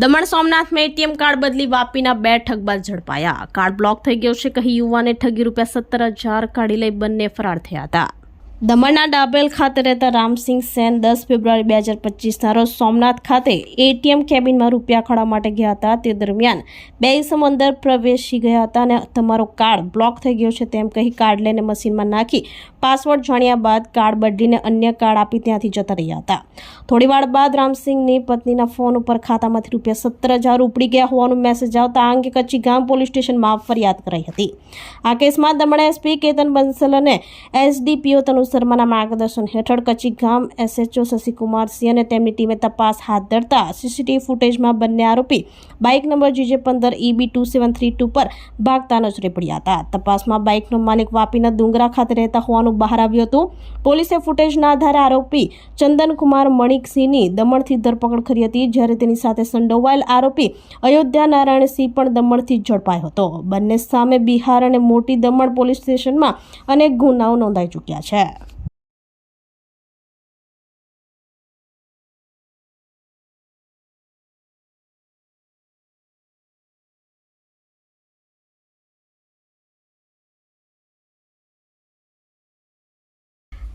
દમણ સોમનાથમાં ATM card બદલી વાપીના બે ઠગબાજ ઝડપાયા. કાર્ડ બ્લોક થઈ ગયો છે, કહી યુવાને ઠગી રૂપિયા સત્તર હજાર કાઢી લઈ બંને ફરાર થયા હતા. દમણના ડાબેલ ખાતે રહેતા રામસિંહ સેન દસ ફેબ્રુઆરી બે હજાર પચીસના રોજ સોમનાથ ખાતે એટીએમ કેબિનમાં રૂપિયા ખાડા માટે ગયા હતા. તે દરમિયાન બે ઇસમ અંદર પ્રવેશી ગયા હતા અને તમારો કાર્ડ બ્લોક થઈ ગયો છે તેમ કહી કાર્ડ લઈને મશીનમાં નાખી પાસવર્ડ જાણ્યા બાદ કાર્ડ બદલીને અન્ય કાર્ડ આપી ત્યાંથી જતા રહ્યા હતા. થોડી વાર બાદ રામસિંહની પત્નીના ફોન ઉપર ખાતામાંથી રૂપિયા સત્તર હજાર ઉપડી ગયા હોવાનું મેસેજ આવતા આ અંગે કચ્છી ગામ પોલીસ સ્ટેશનમાં ફરિયાદ કરાઈ હતી. આ કેસમાં દમણ એસપી કેતન બંસલ અને એસડીપીઓ તનુ શર્માના માર્ગદર્શન હેઠળ કચ્છી ગામ એસએચઓ શશિકુમાર સિંહ અને તેમની ટીમે તપાસ હાથ ધરતા સીસીટીવી ફૂટેજમાં બંને આરોપી બાઇક નંબર જીજે પંદર EB two seven three two પર ભાગતા નજરે પડ્યા હતા. તપાસમાં બાઇકનો માલિક વાપીના ડુંગરા ખાતે રહેતા હોવાનું બહાર આવ્યું હતું. પોલીસે ફૂટેજના આધારે આરોપી ચંદનકુમાર મણિકસિંહની દમણથી ધરપકડ કરી હતી, જ્યારે તેની સાથે સંડોવાયેલ આરોપી અયોધ્યા નારાયણસિંહ પણ દમણથી ઝડપાયો હતો. બંને સામે બિહાર અને મોટી દમણ પોલીસ સ્ટેશનમાં અનેક ગુનાઓ નોંધાઈ ચૂક્યા છે.